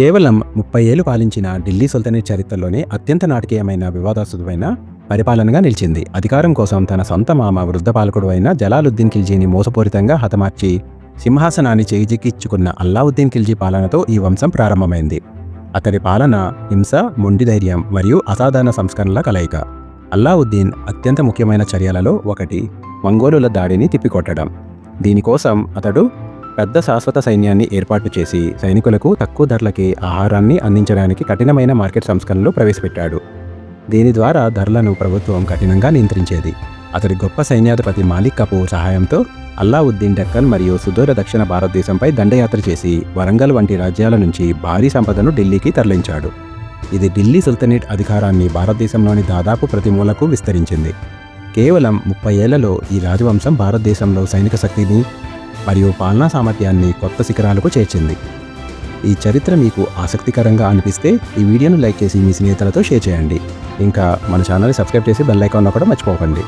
కేవలం ముప్పై ఏళ్ళు పాలించిన ఢిల్లీ సుల్తానేట్ చరిత్రలోనే అత్యంత నాటకీయమైన వివాదాస్పదమైన పరిపాలనగా నిలిచింది. అధికారం కోసం తన సొంత మామ వృద్ధ పాలకుడు అయిన జలాలుద్దీన్ ఖిల్జీని మోసపూరితంగా హతమార్చి సింహాసనాన్ని చేజిక్కించుకున్న అల్లావుద్దీన్ ఖిల్జీ పాలనతో ఈ వంశం ప్రారంభమైంది. అతడి పాలన హింస మొండి ధైర్యం మరియు అసాధారణ సంస్కరణల కలయిక. అల్లావుద్దీన్ అత్యంత ముఖ్యమైన చర్యలలో ఒకటి మంగోలుల దాడిని తిప్పికొట్టడం. దీనికోసం అతడు పెద్ద శాశ్వత సైన్యాన్ని ఏర్పాటు చేసి సైనికులకు తక్కువ ధరలకి ఆహారాన్ని అందించడానికి కఠినమైన మార్కెట్ సంస్కరణలు ప్రవేశపెట్టాడు. దీని ద్వారా ధరలను ప్రభుత్వం కఠినంగా నియంత్రించేది. అతడి గొప్ప సైన్యాధిపతి మాలిక్ కపూర్ సహాయంతో అల్లావుద్దీన్ డక్కన్ మరియు సుదూర దక్షిణ భారతదేశంపై దండయాత్ర చేసి వరంగల్ వంటి రాజ్యాల నుంచి భారీ సంపదను ఢిల్లీకి తరలించాడు. ఇది ఢిల్లీ సుల్తనేట్ అధికారాన్ని భారతదేశంలోని దాదాపు ప్రతి మూలకు విస్తరించింది. కేవలం ముప్పై ఏళ్ళలో ఈ రాజవంశం భారతదేశంలో సైనిక శక్తిని మరియు పాలనా సామర్థ్యాన్ని కొత్త శిఖరాలకు చేర్చింది. ఈ చరిత్ర మీకు ఆసక్తికరంగా అనిపిస్తే ఈ వీడియోను లైక్ చేసి మీ స్నేహితులతో షేర్ చేయండి. ఇంకా మన ఛానల్ని సబ్స్క్రైబ్ చేసి బెల్ ఐకాన్ కూడా మర్చిపోకండి.